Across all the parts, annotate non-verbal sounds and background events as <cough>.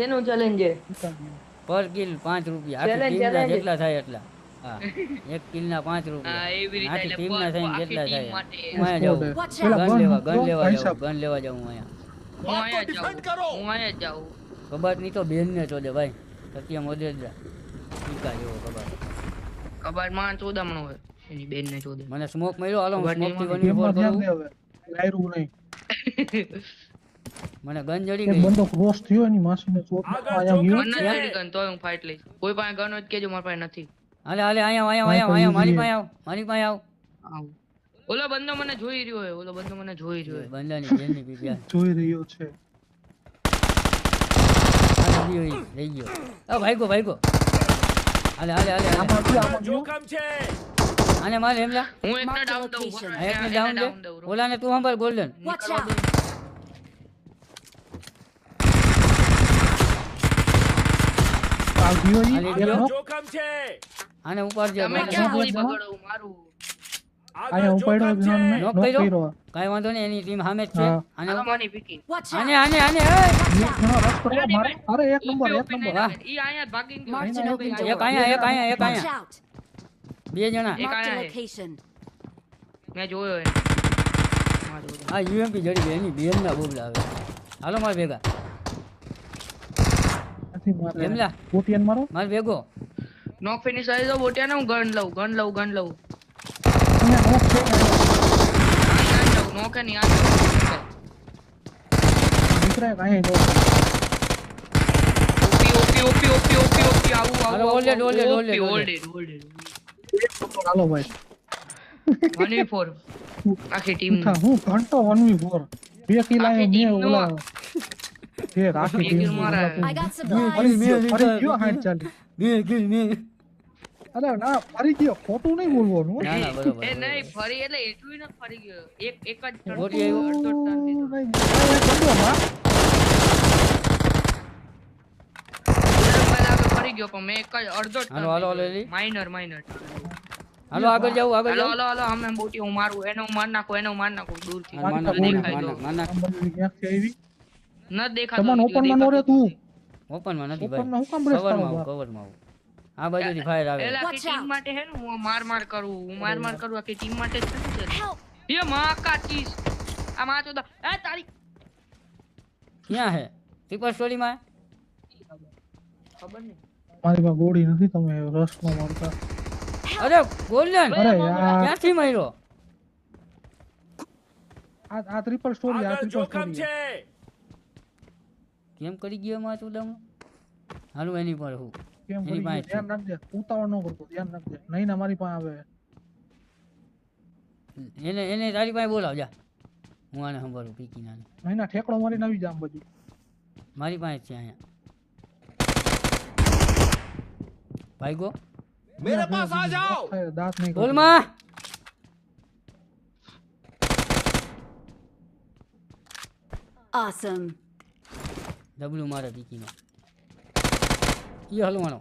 શેનું ચેલેન્જ છે પર કિલ પાંચ રૂપિયા. આખી ટીમના જેટલા થાય એટલા. હા. એક કિલના પાંચ રૂપિયા. હા, આખી ટીમના થઈને આખી થાય. અહીંયા જાઉં. ગન લેવા ગન લેવા જાઉં ગન લેવા જાઉં અહીંયા. હું જાઉં. કબાટની તો બેન ને ચોદે ભાઈ. સત્ય મોદેદરા ટીકા જેવો કબાટ. ચોદામણો હોય. એની બેન ને ચોદે. મને સ્મોક મળ્યો. હાલો સ્મોકથી વન ફોર કરું. લાયરું નહીં. <laughs> મને ગન જડી ગઈ. બંદો ક્રોસ થયો એની માસીને ચોક. આયા ગયો ગન નથી જડી ગન તોય હું ફાઇટ લઈશ. કોઈ પાસે ગન હોય તો કેજો મારી પાસે નથી. હાલે હાલે આયા આયા આયા આયા મારી પાસે આવ મારી પાસે આવ આવું ઓલો બંદો મને જોઈ રહ્યો હોય ઓલો બંદો મને જોઈ રહ્યો હોય બંદાની બેનની પીપ્યા જોઈ રહ્યો છે. લઈ ગયો. આ ભાઈગો ભાઈગો. હાલે હાલે હાલે આમાં આમાં. આને મારે એમલા હું એકને ડાઉન દઉં એકને ડાઉન દે. ઓલાને તું સાંભળ ગોલ્ડન! આ ગયો ઈ, હાલે? છે. આને ઉપર આને તમે ક્યાં ગોળી જણા? મારું. આને ધ્યાન મેં. Knock knock કર્યો? વાંધો નહીં એની ટીમ સામે જ છે. આને હાલો પીકી આને આને આને. અરે એક નંબર એક નંબર. વાહ. ઈ જ aynen. door. એક અહીંયા એક અહીંયા એક Watch બે જણા. એક આયા મેં જોયો એને મારું આ યુએમપી જડી ગઈ એની બેન ના બોબલા આવે હાલો માર ભેગા. નથી મારે. એમલા બોટિયન મારો માર ભેગો નોક ફિનિશ આવી દો બોટિયા હું ગન લઉં ગન લઉં ગન લઉં છે ને. લઉં નોકે નહીં આ. નીકળે કે અહીંયા ઓપી ઓપી ઓપી ઓપી ઓપી ઓપી આવું આવું it, hold it. એક નંબર હાલો ભાઈ One v four. આખી ટીમ હું ઘંટો 1v4 બે કિલ મેં નો. ઓલા I got ફરી. ગયો, ફરી ગયો હાથ ચાલી બે કિલ મે અરે ના ફરી ગયો ખોટું નહીં બોલવાનું ના ના બરોબર એ નહીં ફરી એટલે એટલું નથી ફરી ગયો. એક એક જ turn ગોટી આવ્યો. અડધો turn લીધો. નહીં, આ એક બંદો માં. પહેલા આગળ ફરી ગયો પણ મેં એક જ અડધો હાલો, હાલો, હાલો, માઇનર માઇનર હાલો આગળ જાવ આગળ હાલો જાવ હાલો હાલો અમે બોટી હું મારું એને હું માર નાખું એને હું માર નાખું દૂરથી. માર નાખ, માર નાખ, ન દેખાતો તમને ઓપનમાં નો રે તું. ઓપનમાં નથી ભાઈ. ઓપનમાં હું કામ બ્રેસ કરું કવરમાં કવરમાં આવું. આ બાજુથી ફાયર આવે. એલા out. માટે હે ને હું માર માર કરું હું માર માર કરું આખી ટીમ માટે જ છે એ માં કાચીસ આ માં તો એ તારી ક્યાં હે? સુપર સ્ટોરી માં ખબર નહીં. મારી પાસે ગોળી નથી તમે રસમાં મારતા અરે ગોલ્ડન! અરે ક્યાંથી માર્યો? આ આ ટ્રિપલ સ્ટોરી આ ટ્રિપલ સ્ટોરી કેમ કરી ગયો માં તું દમ હાલું એની પર હું કેમ એની કરી પાસે ધ્યાન રાખજે ઉતાવળ ન કરતો ધ્યાન રાખજે નહીં ના મારી પાસે આવે એને એને તારી પાસે બોલાવ જા હું આને સંભાળું પીકી નાને નહીં ના ઠેકડો મારીને આવી જા આમ બાજુ મારી પાસે જ છે અહીંયા ભાઈગો मेरे पास आ जाओ દાંત નહીં બોલ કરતો. માં Awesome. ડબલું મારે પીકીમાં એ હલવાનો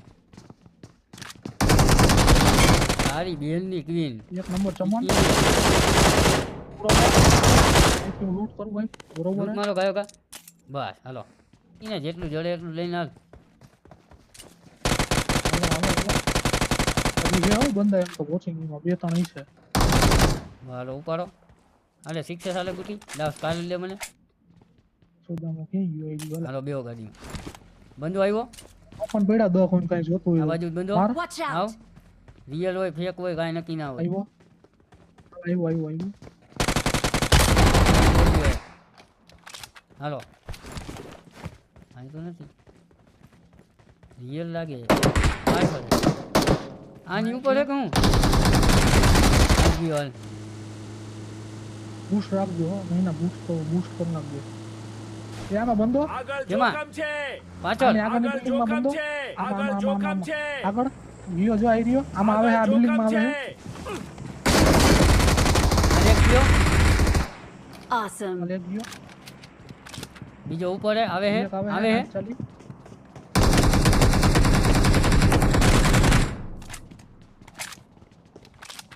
તારી બેનની ક્વીન એક નંબર ચમન લૂટ કરું. ભાઈ. બરોબર? મારો ગયો કા? બસ હાલો. એને જેટલું જડે એટલું લઈને હાલ. બંદા એમ તો વોચિંગમાં બે ત્રણ છે. હાલો ઉપાડો. હાલે શિક્ષા સાલે ગુટી લાવ કાલે લે મને. સોદામાં ક્યાં ગયો એ ગયો હાલો. બેહો ગાડીમાં બંધો આવ્યો? પણ બેડા દો કોઈ કાંઈ જોતું આ બાજુ બંધો? આવ રિયલ હોય ફેક હોય કાંઈ નક્કી ના હોય. આવ્યો? આવ્યો આવ્યો આવ્યો. હાલો. અહીં તો નથી. રિયલ લાગે. આની ઉપર હે? કે હું આવી હાલ રાખજો હો મહિના ના બૂસ્ટ તો બૂસ્ટ કરી નાખજો. એ બંધો કેમાં પાછળ? આની બિલ્ડિંગમાં બંધો આમાં આમાં આમાં આમાં. આગળ? ગયો જો આવી રહ્યો? આમાં આવે આ બિલ્ડિંગમાં આવે? છે. ગયો Awesome. આમાં ગયો બીજો ઉપર હે આવે હે? એક આવે આવે હે? ચાલી.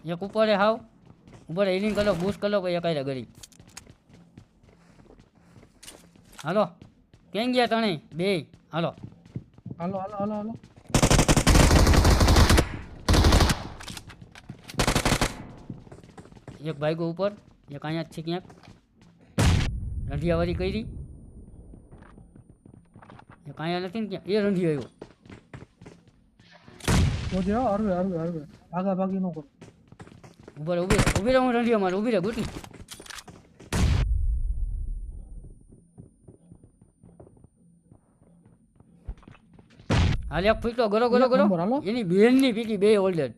એક ઉપર હે હાવ. ઉપર હિલિંગ કરો બૂસ્ટ કરો પછી એકાઈ ગળી હાલો. કેમ ગયા તણે? બે. હાલો. હાલો હાલો હાલો હાલો. એક ભાઈગો ઉપર એક અહીંયા જ છે ક્યાંક. રંધિયાવાળી કરી. એક અહીંયા નથી ને ક્યાં? એ રંધી આવ્યો. જોજે હો, હરવે હરવે હરવે ભાગા ભાગી નો કરો. ઊભા રહે ઊભી રહે ઊભી રહે હું રંધિયા મારું ઊભી રહે ગુટી હાલ એક ફૂટો ગરો ગરો ગરો. એની બેનની પીકી બે ઓલ્ડર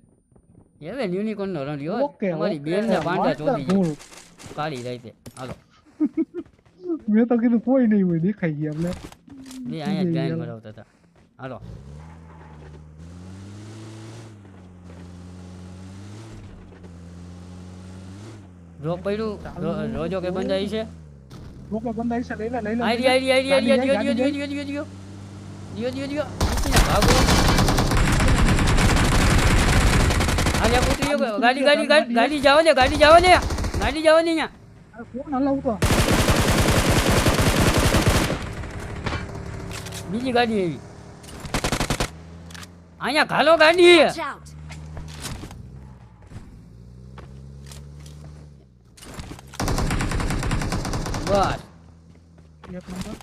હવે યુનિકોર્ન નો રંધિયો ઓકે તમારી બેનને પાંડા ભૂલ. કાળી રાતે હાલો. <laughs> મેં તો કીધું કોઈ નહીં હોય દેખાઈ ગયા આપણે ને અહીંયા જ મરાવતા હતા. હાલો. રોક પડ્યું? રોજો કે બંધાઈ છે? લોકો બંધા છે લઈ લે લઈ લે આઈ રી આઈ રી આઈ રી આઈ રી જાય, દિયો ગાડી દિયો દિયો દિયો દિયો દિયો. દિયો ભાગો આલે ઉતરી ગયો ગાડી ગાડી ગાડી ગાડી જાવ દે ગાડી જાવ દે ગાડી જાવ દે અહીંયા અરે કોણ હલાવતો બીજી ગાડી આવી અહીંયા ઘાલો ગાડી Watch out! બસ એક નંબર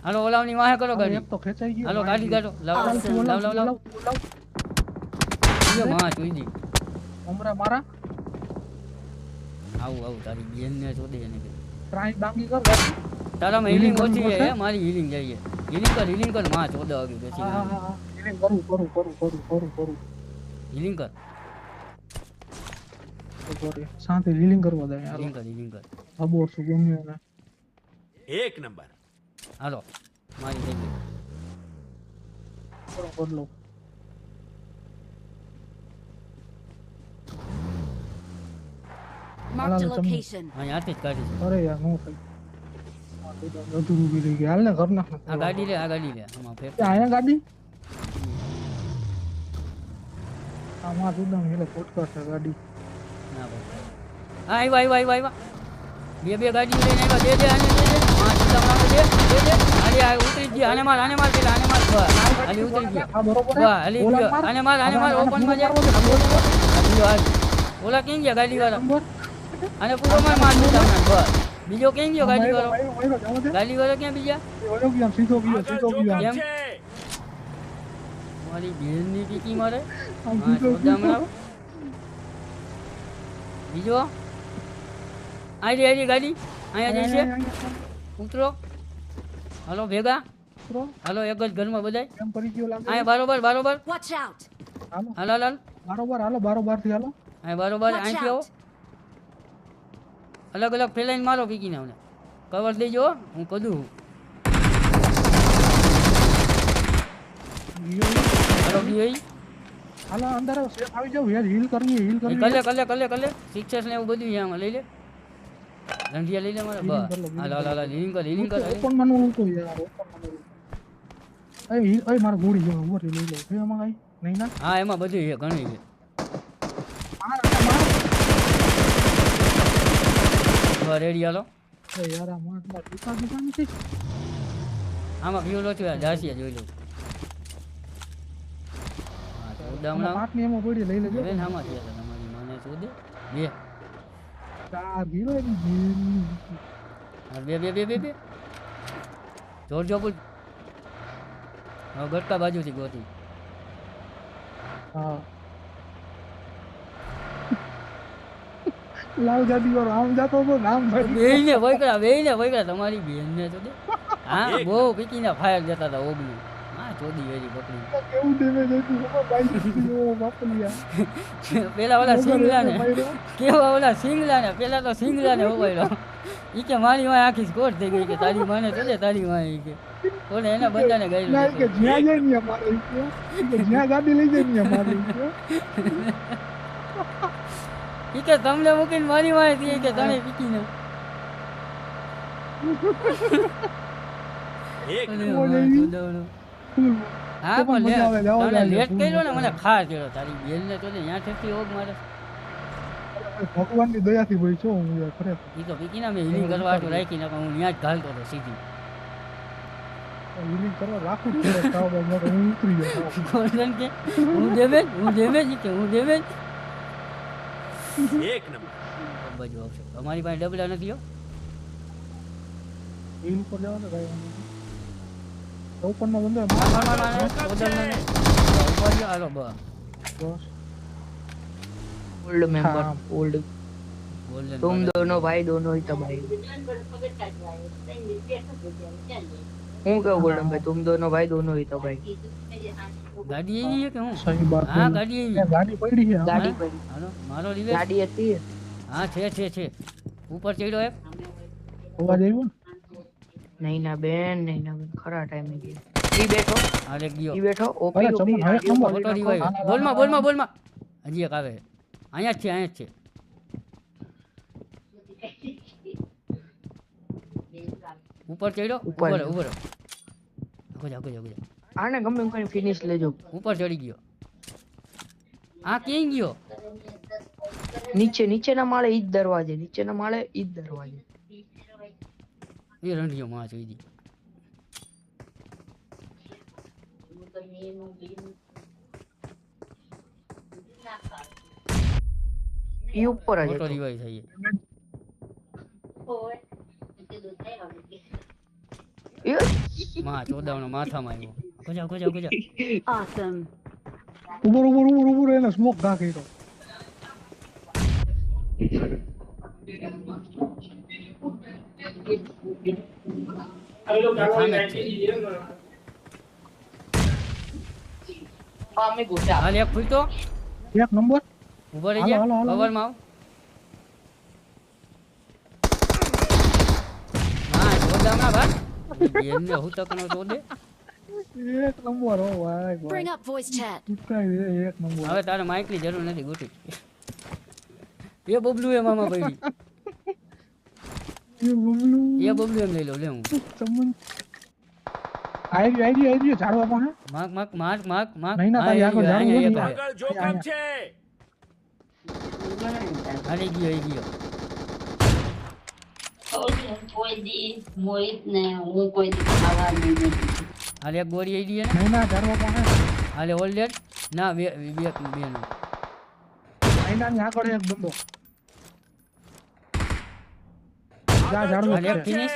હાલો ઓલાવની વાહે કરો ગાડી. એક તો ખેંચાઈ ગયો. હાલો ગાડી કાઢો. લાવ લાવ લાવ લાવ લાવમાં જોઈ હમણાં મારા. આવું આવું તારી બેન ને શોધે એને. ટ્રાય બાંગી કર ગાડી. તારામાં Healing હિલિંગ ઓછી છે મારી હીલિંગ જઈએ હિલિંગ કર હીલિંગ કર. માં ચોદા આવી પછી હા હા હીલિંગ કરું કરું કરું કરું કરું કરું. હિલિંગ કર. શાંતિ હીલિંગ કરવા દે યાર હિલિંગ કર હીલિંગ કર. ખબર છું ગમે એક નંબર. હાલો. મારી થઈ ગઈ કરો Marked a location. અહીં જ કાઢી છે. અરે યાર નો થઈ આ તો યાર અધૂરું બી રહી ગયું. હાલ ને ઘર નાખ. આ ગાડી લે આ ગાડી લે. આમાં ફેર. તે ગાડી? આમાં સુદામ એટલે ફોટકા છે ગાડી. ના ભાઈ. આવ્યા આવ્યા આવ્યા આવ્યા. બે બે ગાડી લઈને આવ્યા. દે દે આને દે દે. માં બીજો કેમ માર ગયો કેમ? છે મારી. બીજો આઈડી આઈડી ગાડી અહીંયા જઈ છે ઉતરો હાલો ભેગા? ઉતરો. હાલો એક જ ઘરમાં બધાય? કેમ પડી ગયો લાગે. અહીંયા બારોબાર બારોબાર. Watch out! હાલો. હાલો હાલો બારોબાર હાલો બારોબારથી હાલો. અહીંયા બારોબાર Watch અહીંથી આવો. out! અલગ અલગ ફેલાઈને મારો પીકીને અમને કવર દેજો હો, હું કદું ગયો. હાલો ગયો ઈ. હાલો અંદર આવો, safe આવી જાવ યાર હીલ કરવી હીલ એ કરવી કલે કલે કલે કલે. સિક્સેસ ને એવું બધું છે આમાં લઈ લે. Healing બસ કર લો, હાલો હાલો હાલો હિલિંગ કર હિલિંગ કર ઓપનમાં નું તો યાર ઓપનમાં એ એ મારા ગોળી જો ઊભો લઈ લે છે આમાં કઈ નહીં ના હા એમાં બધું છે ઘણી છે રેડી હાલો યાર આ માર માર દુકા દુકા નથી આમાં વ્યૂ ઓછું છે દાસિયા જોઈ લો હા તો ઉડામણા પાંચની એમાં પડી લઈ લેજો બેન આમાં છે તમારી મને શું દે બે જીની. હા, બે બે બે બે બે. જોર જો બોલ. હવે ગટકા બાજુથી ગોતી. હા. લાવ ગાડી વાળો આમ જાતો હતો ને આમ ભાઈ બેયને વૈકરા બેયને વૈકરા તમારી બેનને તો દે. હા બહુ પીકીને ફાયર જતા હતા ઓગણી હા ચોદી વેરી બકરી કેવું ડેમેજ હતું બાઈક બાપલિયા પેલા ઓલા સિંગલા ને કેવા ઓલા સિંગલા ને પેલા તો સિંગલા ને હોવાયલો ઈ કે મારી માં આખી સ્કોર થઈ ગઈ કે તારી માને તારી માં ઈ કે. ઓલે એના બધાને ના કે જ્યાં જાય ને મારે કે. જ્યાં ગાડી લઈ જાય ને મારે ઈ કે. તમને મૂકીને મારી માં હતી કે તને પીકીને. <laughs> એક ઓલે ઓલે વાહ, ઈ. ચોદાવડો. ફૂલ. હા પણ પણ મજા આવે, લે- જવા તને લેટ કર્યો ને મને આવે. કર્યો. તારી બેન ને તો ત્યાં થતી ઓગ મારે. ભગવાનની દયાથી ભાઈ છો હું યાર ખરેખર. ઈ તો પીકીને મેં હિલિંગ કરવા હાટુ રાખી નાખો હું ત્યાં જ ઘાલતો હતો સીધી. હિલિંગ કરવા રાખવું જ તાવ બાવ હું ઉતરી ગયો ગોલ્ડન કે હું ડેમેજ હું ડેમેજ કે હું ડેમેજ એક નંબર. બાજુ આવશે અમારી પાસે ડબલા નથી હો. હિલ ઉપર જાવ ભાઈ ઓપનમાં બંધ માર માર માર માર ગોલ્ડન ને ઉપર જો હાલો બસ બસ ओल्ड मेंबर हाँ। ओल्ड ગોલ્ડન तुम दोनों भाई दोनों ही तो भाई હું કેવું ગોલ્ડન ભાઈ तुम दोनों भाई दोनों ही तो भाई ગાડી એવી છે કે હું સહી બાત હા બોલી. ગાડી એવી ત્યાં ગાડી પડી છે ગાડી હા? પડી હાલો મારો રિવેજ ગાડી હતી હા છે છે છે ઉપર ચડ્યો એક અવાજ આવ્યો ને નહીં ના બેન નહીં ના બેન ખરા ટાઈમે ગઈ. ઈ બેઠો? આ ગયો. ઈ બેઠો? ઓપી ઓપી બોલમાં બોલમાં બોલમાં. હજી એક આવે. અહીંયા જ છે અહીંયા જ છે. ઉપર ચડ્યો? ઉપર. ઉપર આગો જા, આગો જા, આગો આને ગમે કરીને ફિનિશ લેજો. ઉપર ચડી ગયો. આ કેમ ગયો? નીચે નીચેના માળે ઈ જ દરવાજે નીચેના માળે ઈ જ દરવાજે. એ રંડિયો માં જોઈ દી ઈ ઉપર જ મોટો હતો. રિવાઈવ થઈ માં ચોદાવનો માથામાં આવ્યો આગો જા, આગો જા, આગો જા. Awesome. ઊભો ઊભો ઊભો ઊભો એને સ્મોક ઘા કર્યો સામે જ છે હાલ એક ફૂટતો એક નંબર ઊભો રહી જા હાલો, હાલો. આવ હા ભાઈ હું તક નો એક નંબર ભાઈ ભાઈ એક નંબર હવે તારે માઇકની જરૂર નથી ગોટી એ બબલું એ મામા પડી એ બબલું. એમ લઈ લો લે હું. ચમન આઈ ગયો આઈ ગયો આઈ ગયો ઝાડવા પાસે માક માક માક માક માક નહીં ના, તારી આગળ ગયો. આવે. આગળ જોખમ છે. હાલી ગયો ને હાલે ગોળી આવી ગઈ ને ના હાલે ઓલ્ડેડ ના બે બે બે નો. આઈનાની આગળ એક બંદો જા ઝાડવા હાલે એક ફિનિશ.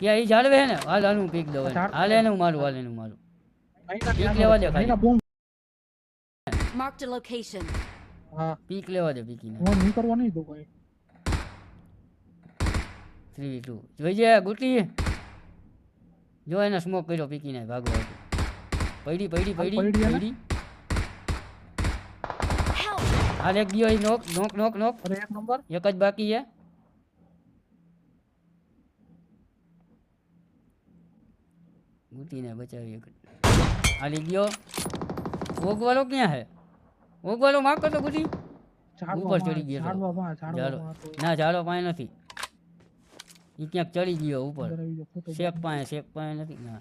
કે આ જાળવે હે ને? હાલ હાલ હું પીક. ઝાડ- હાલ એને હું મારું હાલ એને હું મારું. પીક લેવા દે ખાલી. માર્ક ધ લોકેશન હા. પીક લેવા દે પીકીને. હું નહીં કરવા નહીં દો કોઈ. ગુટી જો એને સ્મોક કર્યો પીકીને ભાગો ભાગો. પડી પડી પડી પડી! હાલ એક ગયો નોક નોક નોક નોક. એક નંબર. એક જ બાકી છે. ગુટીને બચાવી હાલી ગયો. ઓગવાલો ક્યાં હે? ઓગવાલો કરતો ગુટી ઝાડવા ઉપર ચડી ગયો તો. તો. ના ઝાડો પાસે નથી. એ ક્યાંક ચડી ગયો ઉપર. ગયો પાસે શેક પાસે નથી. ના.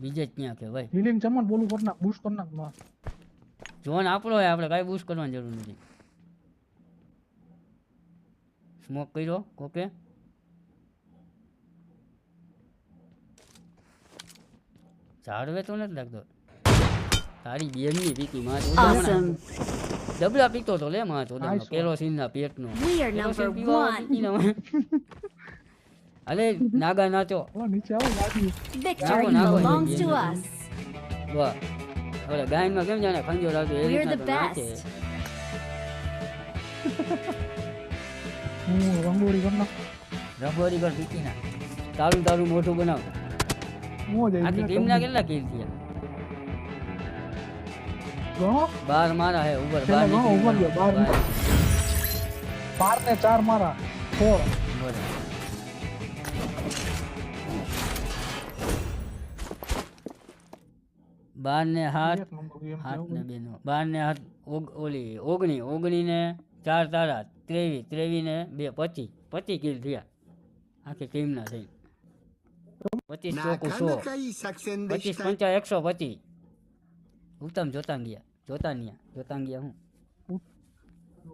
બીજે જ ક્યાં કે ભાઈ. હિલિંગ ચમન બોલું કર ના બૂસ્ટ કર ના જોન આપણો હે આપણે કાઈ બૂસ્ટ કરવાની જરૂર નથી. સ્મોક કર્યો કોકે? ઝાડવે તો નથી લાગતો. તારી બેનની પીકી માં. ડબલા પીતો તો લે માં તો પેલો સીન ના પેટ નો. અલે નાગા નાચો. નીચે આવો નાગો. Victory belongs to us. વાહ. ઓલે ગાયનમાં કેમ જાણે ખંજો લાવતો એ રીતના તો નાચે. હું રંગોળી કર પીકી ના. તારું તારું મોઢું બનાવ. આખી ગઈ ટીમના કેટલા કિલ થયા ગણો બાર મારા હે ઉપર પેલા બાર ગણો, ઉપર ગયો, બાર બાર ને ચાર મારા ફોર બરાબર. બાર ને હાથ એક નંબર એમ હાથ કેવું ને બે નો બાર ને હાથ ઓગ- ઓલી ઓગણી ઓગણી ને ચાર તારા ત્રેવીસ ત્રેવીસ ને બે પચીસ પચીસ કિલ થયા આખી ટીમના થઈ પચીસ ચોખ્ખું સો પચીસ પંચા એકસો પચીસ ઉત્તમ જોતાંગિયા ગયા જોતાંગિયા ગયા હું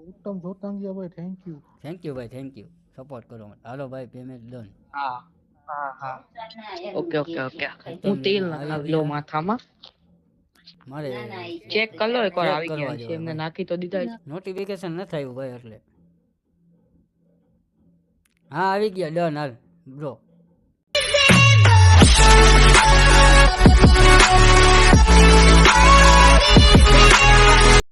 ઉત્તમ જોતાંગિયા ભાઈ થેન્ક યુ થેન્ક યુ ભાઈ થેન્ક યુ સપોર્ટ કરો મને. હાલો ભાઈ પેમેન્ટ ડન હા ઓકે ઓકે ઓકે હું તેલ લો માથામાં મારે ચેક કરી લો એકવાર આવી ગયા છે એમને નાખી તો દીધા નોટિફિકેશન ન આવ્યું ભાઈ એટલે હા આવી ગયા ડન હાલ બ્રો Música